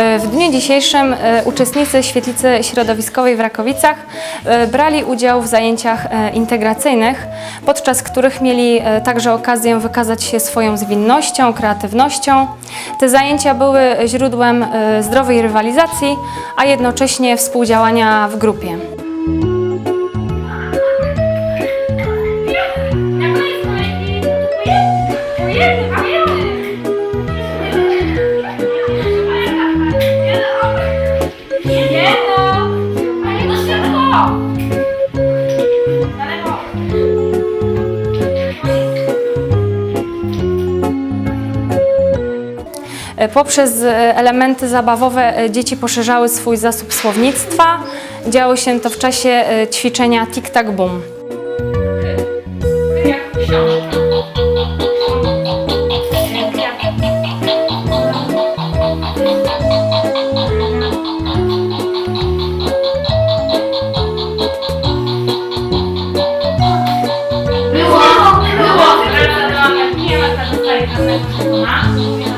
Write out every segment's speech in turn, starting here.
E, W dniu dzisiejszym e, uczestnicy Świetlicy Środowiskowej w Rakowicach e, brali udział w zajęciach integracyjnych, podczas których mieli także okazję wykazać się swoją zwinnością, kreatywnością. Te zajęcia były źródłem zdrowej rywalizacji, a jednocześnie współdziałania w grupie. Poprzez e, elementy zabawowe e, dzieci poszerzały swój zasób słownictwa. Działo się to w czasie e, ćwiczenia książka. Było. Nie ma zostaje Kaktus.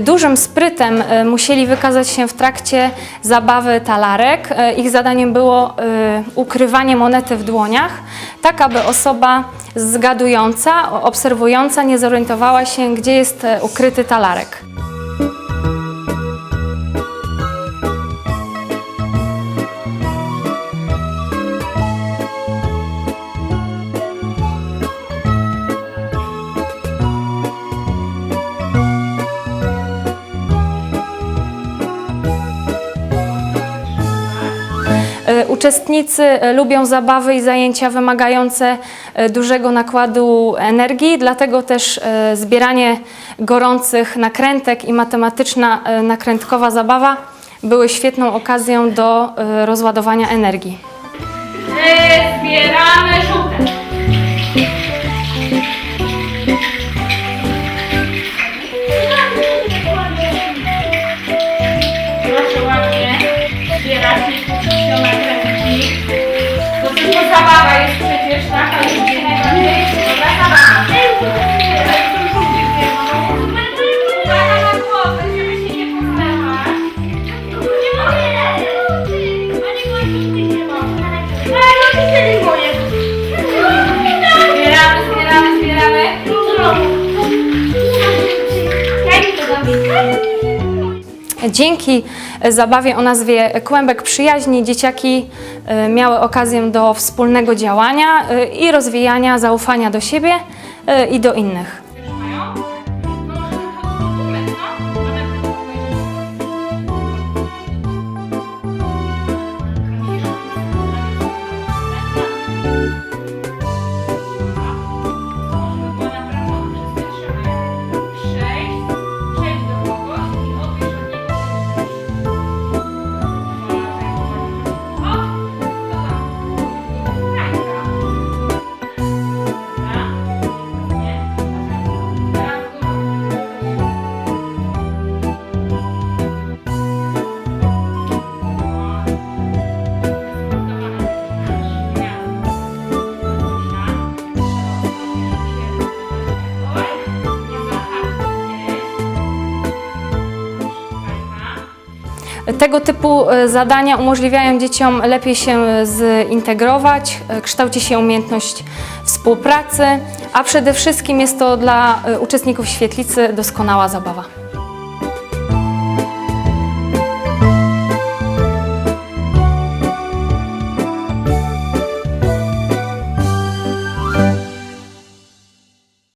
Dużym sprytem e, musieli wykazać się w trakcie zabawy talarek. E, Ich zadaniem było e, ukrywanie monety w dłoniach, tak aby osoba zgadująca, obserwująca nie zorientowała się, gdzie jest e, ukryty talarek. Uczestnicy e, lubią zabawy i zajęcia wymagające e, dużego nakładu energii, dlatego też e, zbieranie gorących nakrętek i matematyczna nakrętkowa zabawa były świetną okazją do rozładowania energii. Zbieramy żółte. Dzięki e, zabawie o nazwie Kłębek Przyjaźni dzieciaki e, miały okazję do wspólnego działania e, i rozwijania zaufania do siebie i do innych. Tego typu e, zadania umożliwiają dzieciom lepiej się zintegrować, e, kształci się umiejętność współpracy, a przede wszystkim jest to dla e, uczestników świetlicy doskonała zabawa.